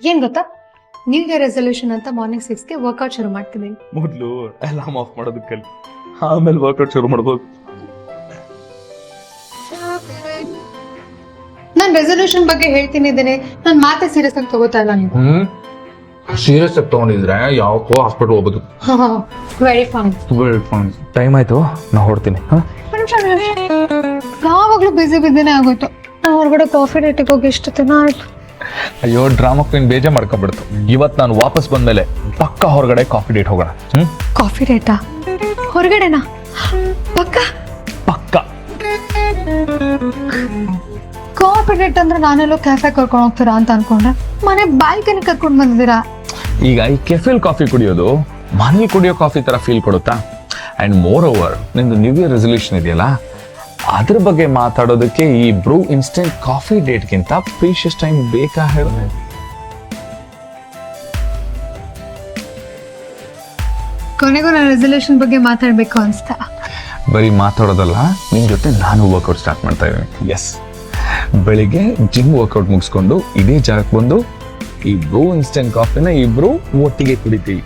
ಏನ್ ಗೊತ್ತಾ? New year resolution ಅಂತ ಮಾರ್ನಿಂಗ್ ಸಿಕ್ಸ್ಗೆ ವರ್ಕೌಟ್ ಶುರು ಮಾಡ್ತಿದ್ದೀನಿ ಮೊದಲು ಅಲಾರ್ಮ್ ಆಫ್ ಮಾಡೋದಕ್ಕೆ ಕಲಿ ಆಮೇಲೆ ವರ್ಕೌಟ್ ಶುರು ಮಾಡ್ಬೋದು. ನಾನು ರೆಸೊಲ್ಯೂಷನ್ ಬಗ್ಗೆ ಹೇಳ್ತೀನಿ ಇದ್ದೇನೆ. ನಾನು ಮಾತೆ ಸೀರಿಯಸ್ ಆಗಿ ತಗೋತಾ ಇಲ್ಲ ನೀವು ಹ್ಮ್? ಸೀರಿಯಸ್ ಆಗಿ ತಗೊಂಡಿದ್ರೆ ಯಾವತ್ತೋ ಹಾಸ್ಪಿಟಲ್ ಹೋಗ್ಬೋದು. ವೆರಿ ಫೈನ್ ಟೈಮ್ ಆಯ್ತು ನಾ ಹೊಡ್ತೀನಿ ಹಾ? ಯಾವಾಗ್ಲೂ ಬಿಸಿ ಬಿಸಿನೇ ಆಗೋಯ್ತು. ನಾ ಹೊರಗಡೆ ಕಾಫಿ ಡೇಟಿಗೆ ಹೋಗಿ ಎಷ್ಟು ದಿನ ಆಯ್ತು? ಅಯ್ಯೋ ಡ್ರಾಮಾ ಕ್ವೀನ್ ಬೇಜಾರ್ ಮಾಡ್ಕೊಂಡ್ಬಿಡ್ತು. ಇವತ್ತು ನಾನು ವಾಪಸ್ ಬಂದಮೇಲೆ ಪಕ್ಕ ಹೊರಗಡೆ ಕಾಫಿ ಡೇಟ್ ಹೋಗೋಣ. ಹ್ಮ್? ಕಾಫಿ ಡೇಟಾ ಹೊರಗಡೆನಾ? ಪಕ್ಕ? ಪಕ್ಕ. ಕಾಫಿ ಡೇಟ್ ಅಂದ್ರೆ ನಾನೆಲ್ಲೋ ಕ್ಯಾಫೆ ಕರ್ಕೊಂಡು ಹೋಗ್ತೀರಾ ಅಂತ ಅನ್ಕೊಂಡ್ರೆ ಮನೆ ಬಾಲ್ಕನಿ ಕರ್ಕೊಂಡು ಬಂದಿದ್ದೀರಾ? ಈಗ ಈ ಕೆಫೆಲ್ ಕಾಫಿ ಕುಡಿಯೋದು ಮನೇಲಿ ಕುಡಿಯೋ ಕಾಫಿ ತರ ಫೀಲ್ ಕೊಡುತ್ತಾ? ಅಂಡ್ ಮೋರ್ ಓವರ್ ನಿಂದು ನ್ಯೂ ಇಯರ್ ರೆಸೊಲ್ಯೂಷನ್ ಇದೆಯಲ್ಲ? ಅದ್ರ ಬಗ್ಗೆ ಮಾತಾಡೋದಕ್ಕೆ ಈ ಬ್ರೂ ಇನ್ಸ್ಟೆಂಟ್ ಕಾಫಿ ಡೇಟ್ಗಿಂತ ಪ್ರೀಶಿಯಸ್ ಟೈಮ್ ಬೇಕಾ ಹೇಳಿ ಕೊನೆಗೂ ನಾನು ರೆಸಲ್ಯೂಷನ್ ಬಗ್ಗೆ ಮಾತಾಡಬೇಕು ಅನ್ಸ್ತಾ. ಬರೀ ಮಾತಾಡೋದಲ್ಲ ನಿಮ್ ಜೊತೆ ನಾನು ವರ್ಕೌಟ್ ಸ್ಟಾರ್ಟ್ ಮಾಡ್ತಾ ಇದ್ದೀನಿ. ಎಸ್ ಬೆಳಿಗ್ಗೆ ಜಿಮ್ ವರ್ಕೌಟ್ ಮುಗಿಸ್ಕೊಂಡು ಇದೇ ಜಾಗಕ್ಕೆ ಬಂದು ಈ ಬ್ರೂ ಇನ್ಸ್ಟೆಂಟ್ ಕಾಫಿನ ಇಬ್ರು ಒಟ್ಟಿಗೆ ಕುಡಿತೀವಿ.